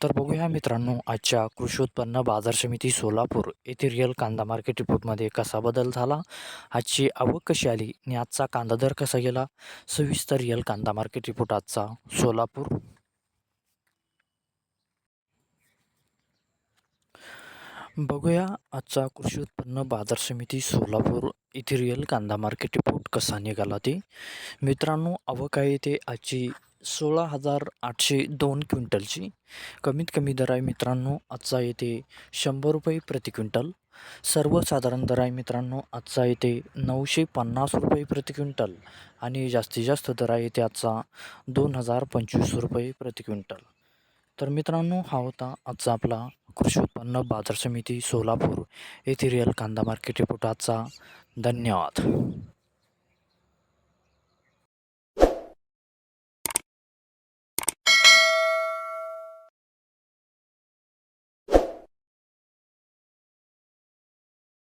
तर बघूया मित्रांनो आजच्या कृषी उत्पन्न बाजार समिती सोलापूर येथे रिअल कांदा मार्केट रिपोर्टमध्ये कसा बदल झाला आजची आवक कशी आली आणि आजचा कांदा दर कसा गेला? सविस्तर रिअल कांदा मार्केट रिपोर्ट आजचा सोलापूर. बघूया आजचा कृषी उत्पन्न बाजार समिती सोलापूर इथे रिअल कांदा मार्केट रिपोर्ट कसा निघाला ते. मित्रांनो आवक आहे ते आजची सोळा हजार आठशे दोन क्विंटलची. कमीत कमी दर आहे मित्रांनो आजचा येते शंभर रुपये प्रति क्विंटल. सर्वसाधारण दर आहे मित्रांनो आजचा येते नऊशे पन्नास रुपये प्रति क्विंटल. आणि जास्तीत जास्त दर आहे येते आजचा दोन हजार पंचवीस रुपये प्रति क्विंटल. तर मित्रांनो हा होता आजचा आपला कृषी उत्पन्न बाजार समिती सोलापूर येथे रिअल कांदा मार्केट रिपोर्ट आजचा. धन्यवाद.